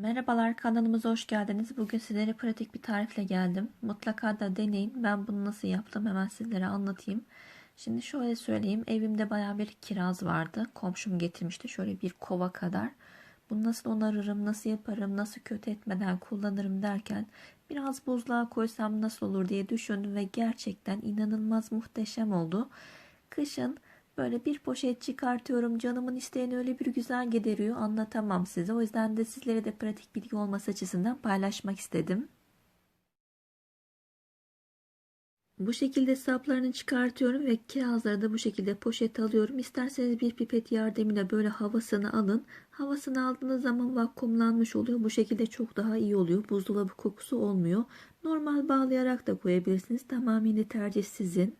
Merhabalar kanalımıza hoş geldiniz. Bugün sizlere pratik bir tarifle geldim. Mutlaka da deneyin. Ben bunu nasıl yaptım hemen sizlere anlatayım. Şimdi şöyle söyleyeyim. Evimde baya bir kiraz vardı. Komşum getirmişti şöyle bir kova kadar. Bunu nasıl onarırım, nasıl yaparım, nasıl kötü etmeden kullanırım derken biraz buzluğa koysam nasıl olur diye düşündüm ve gerçekten inanılmaz muhteşem oldu. Kışın Böyle bir poşet çıkartıyorum. Canımın isteğini öyle bir güzel gideriyor. Anlatamam size. O yüzden de sizlere de pratik bilgi olması açısından paylaşmak istedim. Bu şekilde saplarını çıkartıyorum ve kirazları da bu şekilde poşet alıyorum. İsterseniz bir pipet yardımıyla böyle havasını alın. Havasını aldığınız zaman vakumlanmış oluyor. Bu şekilde çok daha iyi oluyor. Buzdolabı kokusu olmuyor. Normal bağlayarak da koyabilirsiniz. Tamamıyla tercih sizin.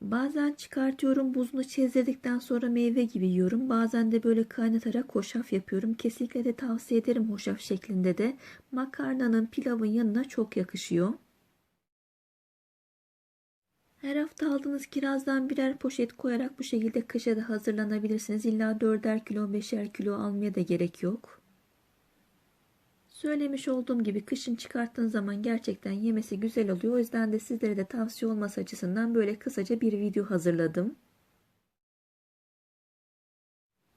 Bazen çıkartıyorum buzunu çizdirdikten sonra meyve gibi yiyorum. Bazen de böyle kaynatarak hoşaf yapıyorum. Kesinlikle de tavsiye ederim hoşaf şeklinde de. Makarnanın pilavın yanına çok yakışıyor. Her hafta aldığınız kirazdan birer poşet koyarak bu şekilde kışa da hazırlanabilirsiniz. İlla 4'er kilo 5'er kilo almaya da gerek yok. Söylemiş olduğum gibi kışın çıkarttığın zaman gerçekten yemesi güzel oluyor. O yüzden de sizlere de tavsiye olması açısından böyle kısaca bir video hazırladım.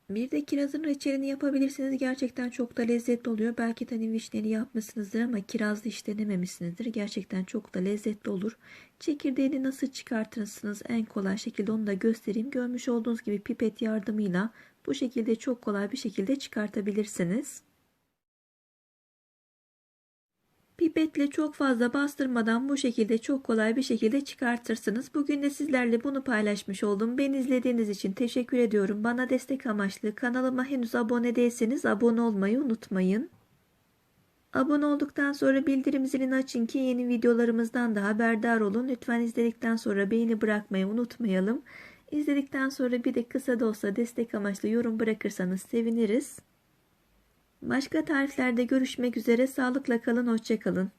Bir de kirazın reçelini yapabilirsiniz. Gerçekten çok da lezzetli oluyor. Belki hani vişneli yapmışsınızdır ama kirazlı hiç denememişsinizdir. Gerçekten çok da lezzetli olur. Çekirdeğini nasıl çıkartırsınız en kolay şekilde onu da göstereyim. Görmüş olduğunuz gibi pipet yardımıyla bu şekilde çok kolay bir şekilde çıkartabilirsiniz. Pipetle çok fazla bastırmadan bu şekilde çok kolay bir şekilde çıkartırsınız. Bugün de sizlerle bunu paylaşmış oldum. Beni izlediğiniz için teşekkür ediyorum. Bana destek amaçlı kanalıma henüz abone değilseniz abone olmayı unutmayın. Abone olduktan sonra bildirim zilini açın ki yeni videolarımızdan da haberdar olun. Lütfen izledikten sonra beğeni bırakmayı unutmayalım. İzledikten sonra bir de kısa da olsa destek amaçlı yorum bırakırsanız seviniriz. Başka tariflerde görüşmek üzere. Sağlıkla kalın, hoşçakalın.